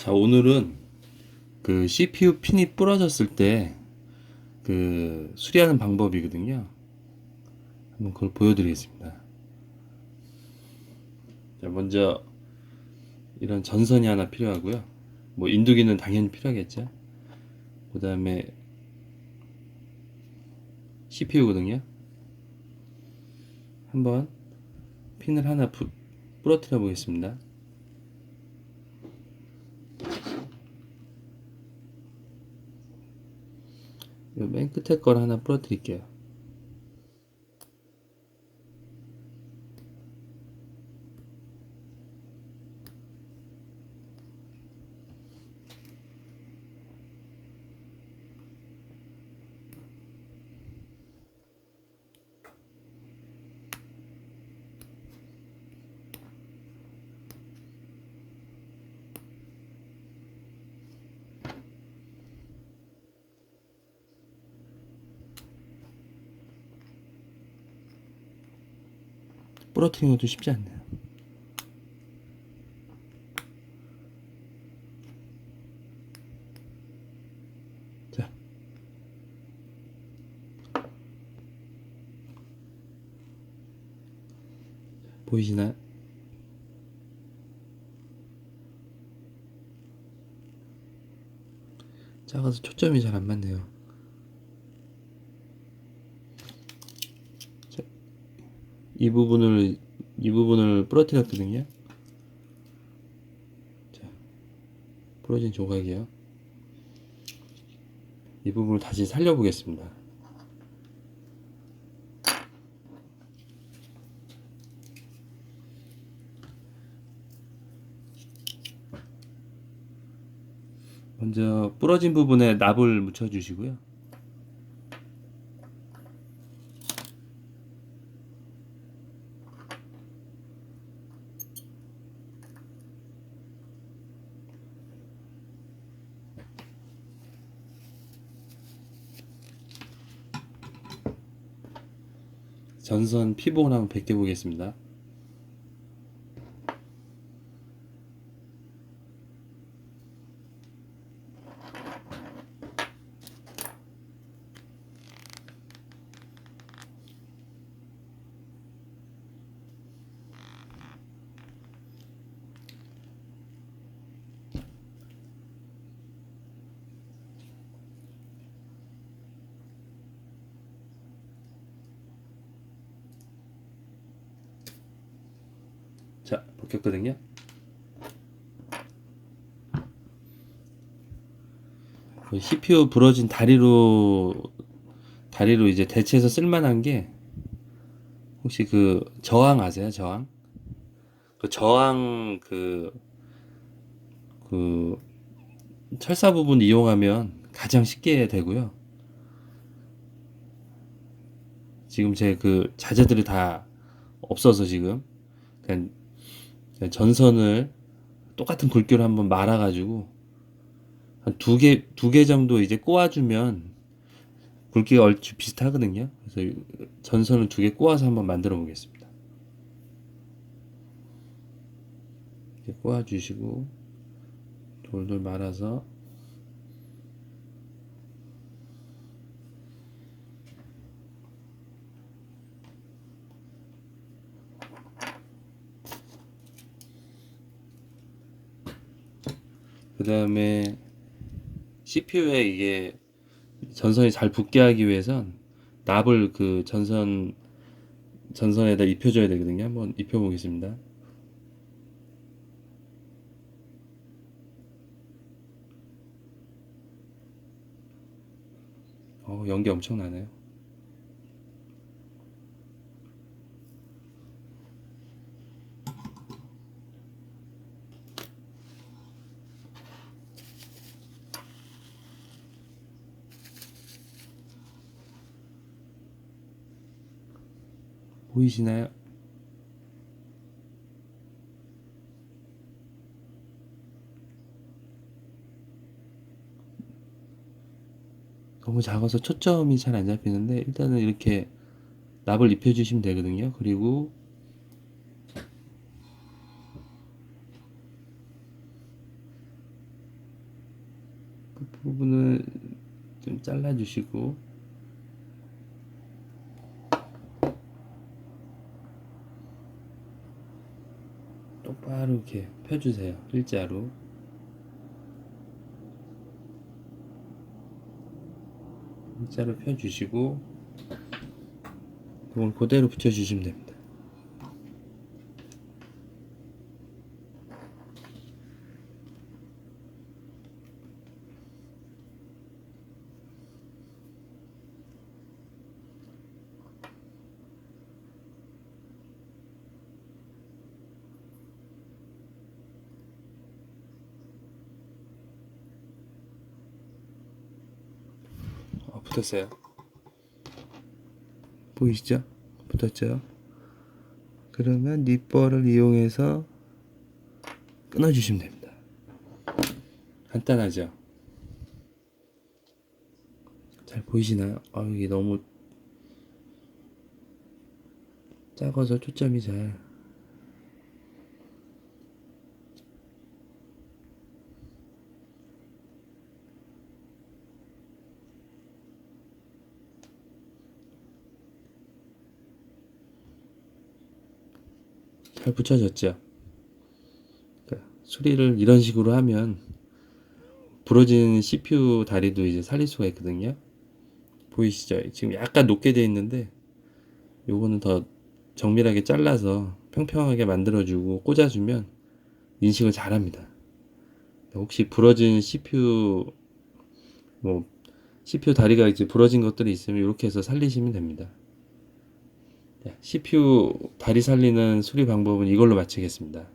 자, 오늘은 그 CPU 핀이 부러졌을 때 그 수리하는 방법이거든요. 한번 그걸 보여드리겠습니다. 자, 먼저 이런 전선이 하나 필요하고요. 뭐 인두기는 당연히 필요하겠죠. 그 다음에 CPU거든요. 한번 핀을 하나 부, 부러뜨려 보겠습니다. 맨 끝에 걸 하나 부러뜨릴게요. 부러뜨리는 것도 쉽지 않네요. 자. 보이시나요? 작아서 초점이 잘 안 맞네요. 이 부분을 이 부분을 부러뜨렸거든요. 자, 부러진 조각이요. 이 부분을 다시 살려보겠습니다. 먼저 부러진 부분에 납을 묻혀 주시고요. 전선 피복을 한번 벗겨 보겠습니다. 자, 벗겼거든요. 그 CPU 부러진 다리로 다리로 이제 대체해서 쓸만한 게 혹시 그 저항 아세요? 저항? 그 저항 그, 그 철사 부분 이용하면 가장 쉽게 되고요. 지금 제 그 자재들이 다 없어서 지금 그냥 전선을 똑같은 굵기로 한번 말아가지고 한 두 개, 두 개 정도 이제 꼬아주면 굵기가 얼추 비슷하거든요. 그래서 전선을 두 개 꼬아서 한번 만들어 보겠습니다. 꼬아주시고 돌돌 말아서 그 다음에 CPU에 이게 전선이 잘 붙게 하기 위해선 납을 그 전선 전선에다 입혀줘야 되거든요. 한번 입혀보겠습니다. 어, 연기 엄청 나네요. 보이시나요? 너무 작아서 초점이 잘 안 잡히는데 일단은 이렇게 납을 입혀주시면 되거든요. 그리고 그 부분을 좀 잘라주시고 이렇게 펴주세요. 일자로. 일자로 펴주시고 이걸 그대로 붙여주시면 됩니다. 어, 붙었어요. 보이시죠? 붙었죠? 그러면 립버를 이용해서 끊어주시면 됩니다. 간단하죠? 잘 보이시나요? 아, 이게 너무 작아서 초점이 잘. 잘 붙여졌죠? 그러니까 수리를 이런 식으로 하면 부러진 CPU 다리도 이제 살릴 수가 있거든요. 보이시죠? 지금 약간 높게 되어 있는데 요거는 더 정밀하게 잘라서 평평하게 만들어주고 꽂아주면 인식을 잘합니다. 혹시 부러진 CPU 뭐 CPU 다리가 이제 부러진 것들이 있으면 이렇게 해서 살리시면 됩니다. 네, CPU 다리 살리는 수리 방법은 이걸로 마치겠습니다.